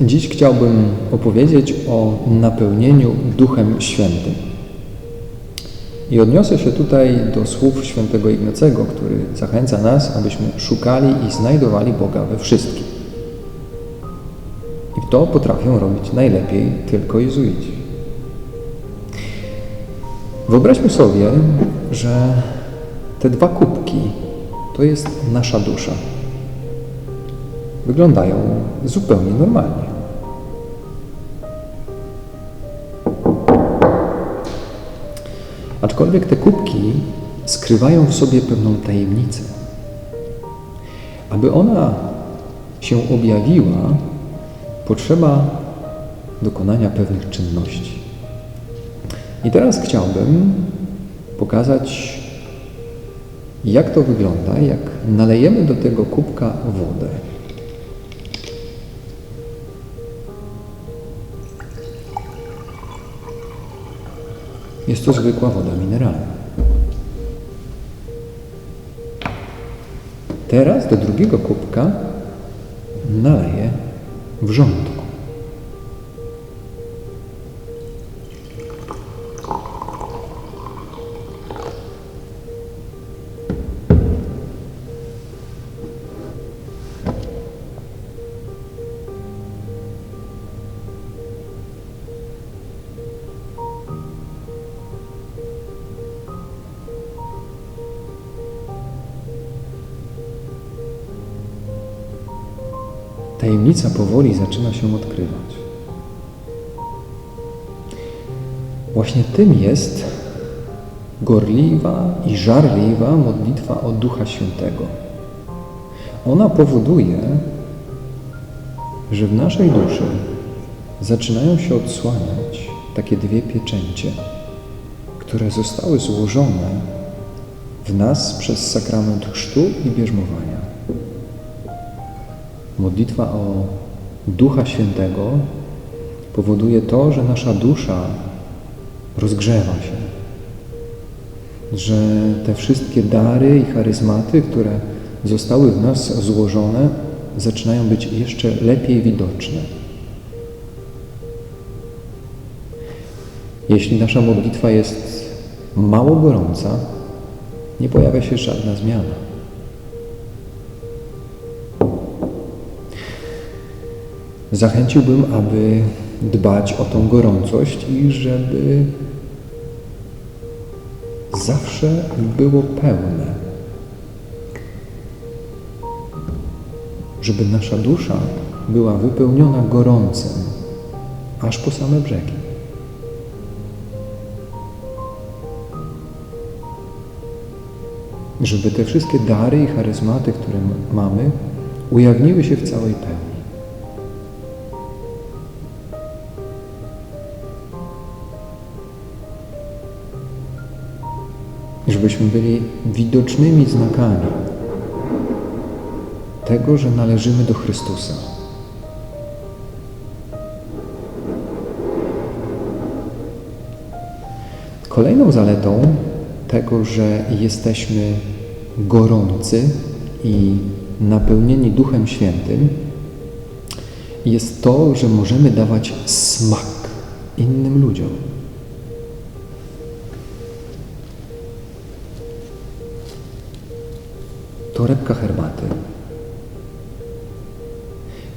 Dziś chciałbym opowiedzieć o napełnieniu Duchem Świętym. I odniosę się tutaj do słów świętego Ignacego, który zachęca nas, abyśmy szukali i znajdowali Boga we wszystkim. I to potrafią robić najlepiej tylko jezuici. Wyobraźmy sobie, że te dwa kubki to jest nasza dusza. Wyglądają zupełnie normalnie. Aczkolwiek te kubki skrywają w sobie pewną tajemnicę. Aby ona się objawiła, potrzeba dokonania pewnych czynności. I teraz chciałbym pokazać, jak to wygląda, jak nalejemy do tego kubka wodę. Jest to zwykła woda mineralna. Teraz do drugiego kubka naleję wrzątku. Tajemnica powoli zaczyna się odkrywać. Właśnie tym jest gorliwa i żarliwa modlitwa o Ducha Świętego. Ona powoduje, że w naszej duszy zaczynają się odsłaniać takie dwie pieczęcie, które zostały złożone w nas przez sakrament chrztu i bierzmowania. Modlitwa o Ducha Świętego powoduje to, że nasza dusza rozgrzewa się, że te wszystkie dary i charyzmaty, które zostały w nas złożone, zaczynają być jeszcze lepiej widoczne. Jeśli nasza modlitwa jest mało gorąca, nie pojawia się żadna zmiana. Zachęciłbym, aby dbać o tą gorącość i żeby zawsze było pełne. Żeby nasza dusza była wypełniona gorącem, aż po same brzegi. Żeby te wszystkie dary i charyzmaty, które mamy, ujawniły się w całej pełni. Żebyśmy byli widocznymi znakami tego, że należymy do Chrystusa. Kolejną zaletą tego, że jesteśmy gorący i napełnieni Duchem Świętym, jest to, że możemy dawać smak innym ludziom. Torebka herbaty.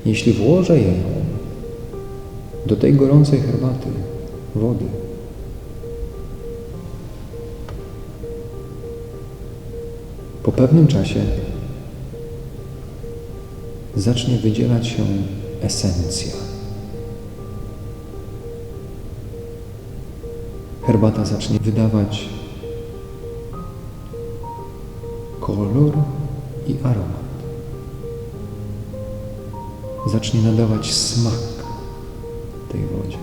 Jeśli włożę ją do tej gorącej herbaty, wody, po pewnym czasie zacznie wydzielać się esencja. Herbata zacznie wydawać kolor i aromat. Zacznie nadawać smak tej wodzie.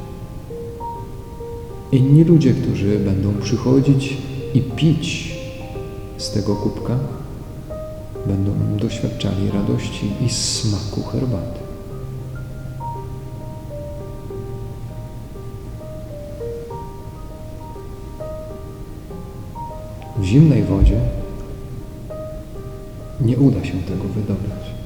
Inni ludzie, którzy będą przychodzić i pić z tego kubka, będą doświadczali radości i smaku herbaty. W zimnej wodzie nie uda się tego wydobyć.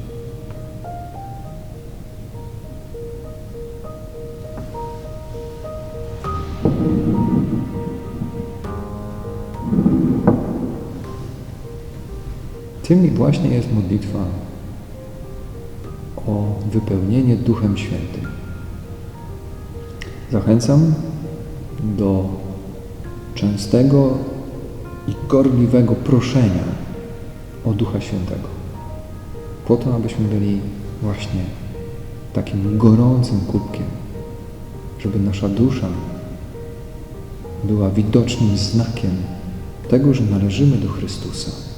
Tym właśnie jest modlitwa o wypełnienie Duchem Świętym. Zachęcam do częstego i gorliwego proszenia o Ducha Świętego. Po to, abyśmy byli właśnie takim gorącym kubkiem, żeby nasza dusza była widocznym znakiem tego, że należymy do Chrystusa.